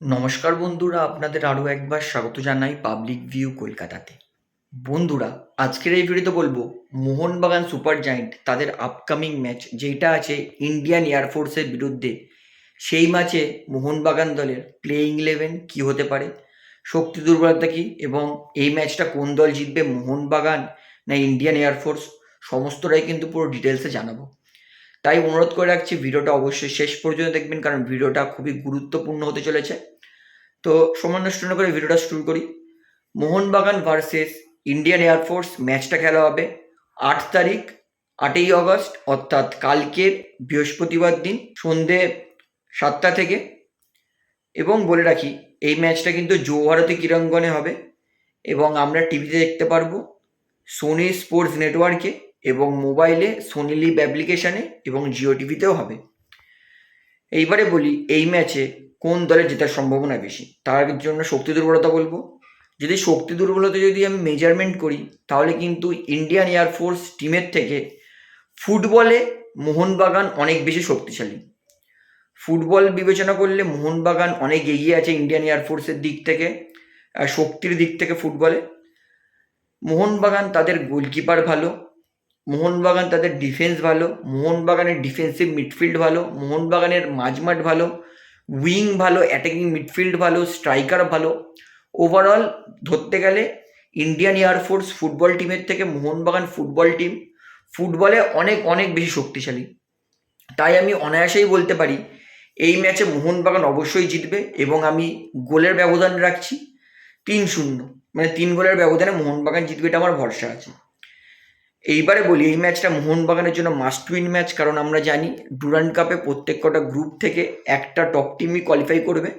নমস্কার বন্ধুরা, আপনাদের আরও একবার স্বাগত জানাই পাবলিক ভিউ কলকাতাতে। বন্ধুরা, আজকের এই ভিডিওতে বলব, মোহনবাগান সুপার জায়েন্ট, তাদের আপকামিং ম্যাচ যেটা আছে ইন্ডিয়ান এয়ারফোর্সের বিরুদ্ধে, সেই ম্যাচে মোহনবাগান দলের প্লেইং ইলেভেন কী হতে পারে, শক্তি দুর্বলতা কী, এবং এই ম্যাচটা কোন দল জিতবে, মোহনবাগান না ইন্ডিয়ান এয়ারফোর্স সমস্তটাই কিন্তু পুরো ডিটেলসে জানাব। তাই অনুরোধ করে রাখছি ভিডিওটা অবশ্যই শেষ পর্যন্ত দেখবেন, কারণ ভিডিওটা খুবই গুরুত্বপূর্ণ হতে চলেছে। তো নষ্ট না করে ভিডিওটা শুরু করি। মোহনবাগান ভার্সেস ইন্ডিয়ান এয়ারফোর্স ম্যাচটা খেলা হবে আট তারিখ, আটই আগস্ট অর্থাৎ কালকের বৃহস্পতিবার দিন সন্ধে সাতটা থেকে। এবং বলে রাখি, এই ম্যাচটা কিন্তু যৌভারতী ক্রীড়াঙ্গনে হবে। এবং আমরা টিভিতে দেখতে পারব সোনি স্পোর্টস নেটওয়ার্কে এবং মোবাইলে সোনি লিভ অ্যাপ্লিকেশানে এবং জিও টিভিতেও হবে। এইবারে বলি, এই ম্যাচে কোন দলের জেতার সম্ভাবনা বেশি? তার জন্য শক্তি দুর্বলতা বলব। যদি শক্তি দুর্বলতা যদি আমি মেজারমেন্ট করি, তাহলে কিন্তু ইন্ডিয়ান এয়ারফোর্স টিমের থেকে ফুটবলে মোহনবাগান অনেক বেশি শক্তিশালী। ফুটবল বিবেচনা করলে মোহনবাগান অনেক এগিয়ে আছে ইন্ডিয়ান এয়ারফোর্সের দিক থেকে শক্তির দিক থেকে ফুটবলে মোহনবাগান তাদের গোলকিপার ভালো মোহনবাগান তাদের ডিফেন্স ভালো, মোহনবাগানের ডিফেন্সিভ মিডফিল্ড ভালো, মোহনবাগানের মাঝমাঠ ভালো উইং ভালো অ্যাটাকিং মিডফিল্ড ভালো স্ট্রাইকার ভালো। ওভারঅল ধরতে গেলে ইন্ডিয়ান এয়ারফোর্স ফুটবল টিমের থেকে মোহনবাগান ফুটবল টিম ফুটবলে অনেক অনেক বেশি শক্তিশালী। তাই আমি অনায়াসেই বলতে পারি, এই ম্যাচে মোহনবাগান অবশ্যই জিতবে এবং আমি গোলের ব্যবধান রাখছি তিন শূন্য। মানে তিন গোলের ব্যবধানে মোহনবাগান জিতবে এটা আমার ভরসা আছে। এইবারে বলি, এই ম্যাচটা মোহনবাগানের জন্য মাস্ট উইন ম্যাচ কারণ আমরা জানি ডুরান্ড কাপে প্রত্যেক কটা গ্রুপ থেকে একটা টপ টিমই কোয়ালিফাই করবে।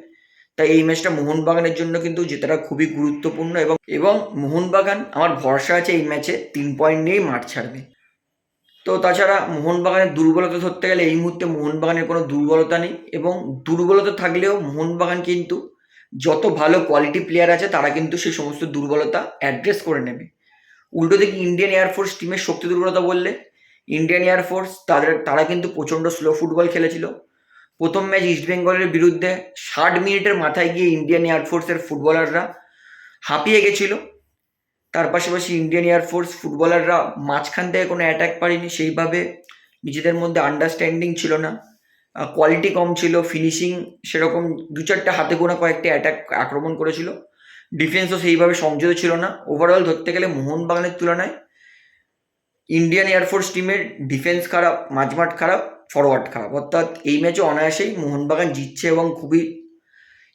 তাই এই ম্যাচটা মোহনবাগানের জন্য কিন্তু জেতাটা খুবই গুরুত্বপূর্ণ এবং এবং মোহনবাগান, আমার ভরসা আছে এই ম্যাচে তিন পয়েন্ট নিয়েই মাঠ ছাড়বে। তো তাছাড়া মোহনবাগানের দুর্বলতা ধরতে গেলে এই মুহূর্তে মোহনবাগানের কোনো দুর্বলতা নেই এবং দুর্বলতা থাকলেও মোহনবাগান কিন্তু যত ভালো কোয়ালিটি প্লেয়ার আছে তারা কিন্তু সেই সমস্ত দুর্বলতা অ্যাড্রেস করে নেবে। উল্টো দিকে ইন্ডিয়ান এয়ারফোর্স টিমের শক্তি দুর্বলতা বললে ইন্ডিয়ান এয়ারফোর্স তাদের, তারা কিন্তু প্রচণ্ড স্লো ফুটবল খেলেছিল। প্রথম ম্যাচ ইস্টবেঙ্গলের বিরুদ্ধে ষাট মিনিটের মাথায় গিয়ে ইন্ডিয়ান এয়ারফোর্সের ফুটবলাররা হাঁপিয়ে গেছিল। তার পাশাপাশি ইন্ডিয়ান এয়ারফোর্স ফুটবলাররা মাঝখান থেকে কোনো অ্যাটাক পারেনি, সেইভাবে নিজেদের মধ্যে আন্ডারস্ট্যান্ডিং ছিল না। কোয়ালিটি কম ছিল ফিনিশিং সেরকম দু চারটে হাতে গোনা কয়েকটা অ্যাটাক আক্রমণ করেছিল। ডিফেন্সও সেইভাবে সংযত ছিল না। ওভারঅল ধরতে গেলে মোহনবাগানের তুলনায় ইন্ডিয়ান এয়ারফোর্স টিমের ডিফেন্স খারাপ, মাঝমাঠ খারাপ ফরওয়ার্ড খারাপ। অর্থাৎ এই ম্যাচে অনায়াসেই মোহনবাগান জিতছে এবং খুবই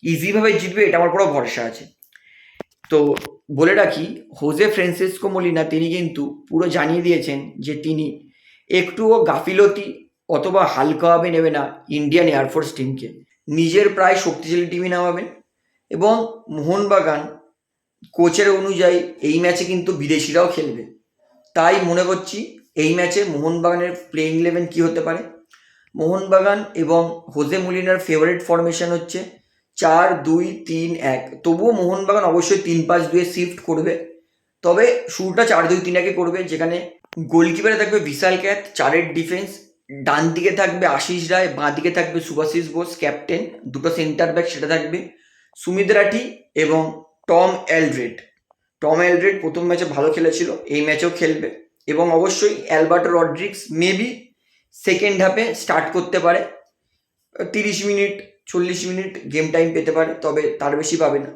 ইজিভাবে জিতবে, এটা আমার পুরো ভরসা আছে। তো বলে রাখি হোজে ফ্রান্সিসকো মলিনা তিনি কিন্তু পুরো জানিয়ে দিয়েছেন যে তিনি একটুও গাফিলতি অথবা হালকাভাবে নেবে না ইন্ডিয়ান এয়ারফোর্স টিমকে নিজের প্রায় শক্তিশালী টিমই নামাবেন। এবং মোহনবাগান কোচের অনুযায়ী এই ম্যাচে কিন্তু বিদেশিরাও খেলবে। তাই মনে করছি এই ম্যাচে মোহনবাগানের প্লেইং ইলেভেন কী হতে পারে? মোহনবাগান এবং হোজে মুলিনার ফেভারিট ফরমেশন হচ্ছে চার, দুই, তিন, এক। তবুও মোহনবাগান অবশ্যই তিন, পাঁচ, দুয়ে শিফট করবে। তবে শুরুটা চার, দুই, তিন, একে করবে, যেখানে গোলকিপারে থাকবে বিশাল ক্যাথ চারের ডিফেন্স ডান দিকে থাকবে আশিস রায় বাঁ দিকে থাকবে সুভাশিস বোস ক্যাপ্টেন দুটো সেন্টার ব্যাক সেটা থাকবে। সুমিত রাঠি এবং টম এলড্রেড। টম এলড্রেড প্রথম ম্যাচে ভালো খেলেছিল, এই ম্যাচেও খেলবে এবং অবশ্যই অ্যালবার্টো রড্রিক্স মেবি সেকেন্ড হাফে স্টার্ট করতে পারে। তিরিশ মিনিট, চল্লিশ মিনিট গেম টাইম পেতে পারে, তবে তার বেশি পাবে না।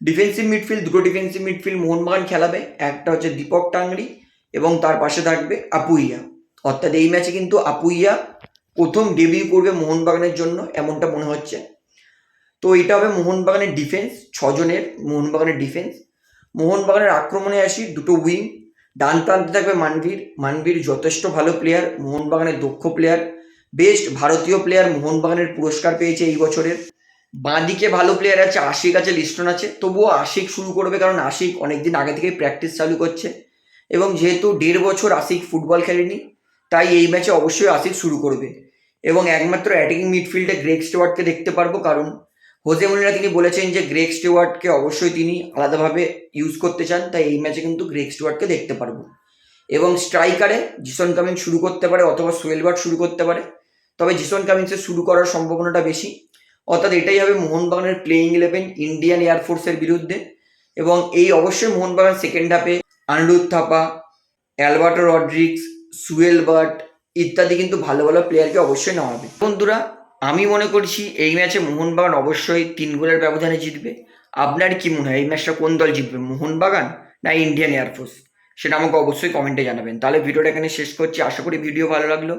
ডিফেন্সিভ মিডফিল্ড, দুটো ডিফেন্সিভ মিডফিল্ড মোহনবাগান খেলাবে, একটা হচ্ছে দীপক টাংরি এবং তার পাশে থাকবে আপুইয়া। অর্থাৎ এই ম্যাচে কিন্তু আপুইয়া প্রথম ডেবিউ করবে মোহনবাগানের জন্য, এমনটা মনে হচ্ছে। তো এটা হবে মোহনবাগানের ডিফেন্স ছজনের মোহনবাগানের ডিফেন্স মোহনবাগানের আক্রমণে আসি, দুটো উইং ডান প্রান্তে থাকবে মানবীর মানবীর যথেষ্ট ভালো প্লেয়ার মোহনবাগানের দক্ষ প্লেয়ার বেস্ট ভারতীয় প্লেয়ার মোহনবাগানের পুরস্কার পেয়েছে এই বছরের। বাঁদিকে ভালো প্লেয়ার আছে, আশিক আছে, লিস্টন আছে। তবুও আশিক শুরু করবে কারণ আশিক অনেকদিন আগে থেকেই প্র্যাকটিস চালু করছে। এবং যেহেতু দেড় বছর আশিক ফুটবল খেলেনি, তাই এই ম্যাচে অবশ্যই আশিক শুরু করবে। এবং একমাত্র অ্যাটাকিং মিডফিল্ডে গ্রেক স্টুয়ার্টকে দেখতে পারব, কারণ হোজে মুনিরা তিনি বলেছেন যে গ্রেক স্টুয়ার্টকে অবশ্যই তিনি আলাদাভাবে ইউজ করতে চান, তাই এই ম্যাচে কিন্তু গ্রেক স্টুয়ার্টকে দেখতে পারব। এবং স্ট্রাইকারে জিসন কামিং শুরু করতে পারে অথবা সোয়েলবার্ট শুরু করতে পারে। তবে জিসন কামিংসের শুরু করার সম্ভাবনাটা বেশি। অর্থাৎ এটাই হবে মোহনবাগানের প্লেইং ইলেভেন ইন্ডিয়ান এয়ারফোর্সের বিরুদ্ধে। এবং এই অবশ্যই মোহনবাগান সেকেন্ড হাফে Anirudh Thapa, Alberto Rodrigues সুয়েল bird ইত্যাদি কিন্তু ভালো ভালো প্লেয়ারকে অবশ্যই নেওয়া হবে। বন্ধুরা আমি মনে করছি এই ম্যাচে মোহনবাগান অবশ্যই তিন গোলের ব্যবধানে জিতবে। আপনার কি মনে হয়? এই ম্যাচটা কোন দল জিতবে? মোহনবাগান না ইন্ডিয়ান এয়ারফোর্স সেটা আমাকে অবশ্যই কমেন্টে জানাবেন। তাহলে ভিডিওটা এখানে শেষ করছি। আশা করি ভিডিও ভালো লাগল।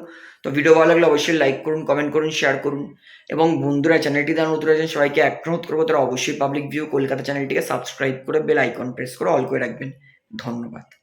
তো ভিডিও ভালো লাগলে অবশ্যই লাইক করুন, কমেন্ট করুন, শেয়ার করুন। এবং বন্ধুরা, চ্যানেলটি যারা নতুন আছেন, সবাইকে এক করব। তারা অবশ্যই পাবলিক ভিউ কলকাতা চ্যানেলটিকে সাবস্ক্রাইব করে বেল আইকন প্রেস করে অল করে রাখবেন। ধন্যবাদ।